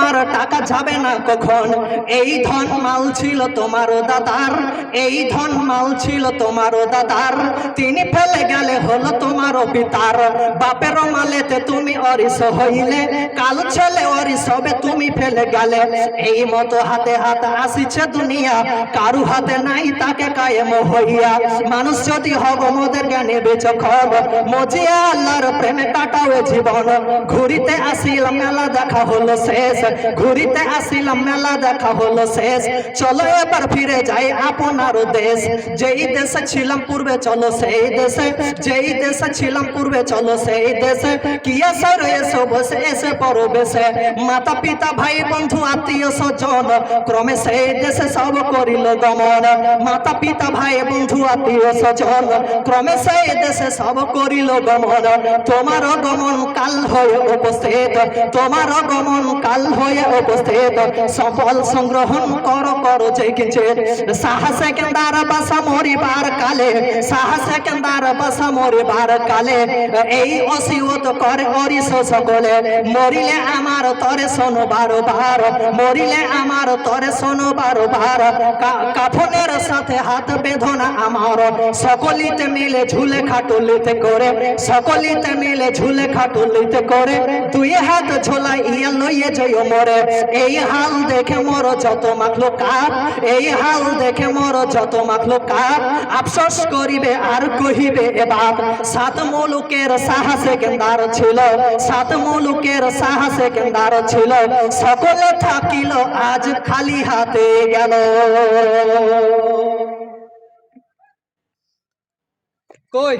তোমার টাকা যাবে না কখন? এই ধন মাল ছিল তোমার দাদার, এই ধন মাল ছিল তোমার দাদার। তিনি ফেলে গেলে হলো তোমার পিতার। বাপের মালেতে তুমি অরিস হইলে, কাল ছেলে অরিস হবে তুমি ফেলে গেলে। এই মতো হাতে হাতে আসিছে দুনিয়া, কারু হাতে নাই তাকে কায়েম হইয়া। মানুষ যদি হব মোদের জ্ঞানে বেচক্ষণ মজিয়া আল্লাহর প্রেমে কাটাও জীবন। ঘুরিতে আসিলাম মেলা দেখা হলো শেষ। ঘুরিতে আসিলাম, মেলা দেখা হলো শেষ। চলো এবার ফিরে যাই আপনার দেশ। যেই দেশে ছিলাম পূর্বে, চলো সেই দেশে। যেই দেশে ছিলাম পূর্বে, চলো সেই দেশে। কি এসে রয়েছে বসে এসে পরবেশে। মাতা পিতা ভাই, বন্ধু, আত্মীয়, স্বজন, ক্রমে সেই দেশে সব করিল গমন মাতা পিতা ভাই, বন্ধু, আত্মীয়, স্বজন, ক্রমে সেই দেশে সব করিল গমন তোমার গমন কাল হয়ে উপস্থিত। তোমার গমন কাল হয়ে উপস্থিত। সফল সংগ্রহণ কর কর যে কিছু সাহসে কেন্দার বাসা মরিবার কালে, সাহসে কেন্দার বাসা মরিবার কালে, এই অসিয়ত করে অরিস সকলে। মরিলে আমার তরে শোনো বারো বার মরিলে আমার তরে শোনো বারো বার কাফনের সাথে হাত বেঁধনা আমার। সকলিতে মিলে ঝুলে খাটুলিতে করে, সকলিতে মিলে ঝুলে খাটুলিতে করে তুই হাত ঝোলাই ইয়া লইয়ে জয় মরে, এই হাল দেখে মোর যত মাখলো কাপ, এই হাল দেখে মোর যত মাখলো কাপ। আফসোস করিবে, আর কহিবে এবার সাত মুলুকের সাহসে কেন্দার ছিল, সাত মুলুকের সাহসে কেন্দার ছিল। সকলে থাকিল, আজ খালি হাতে গেল। কই?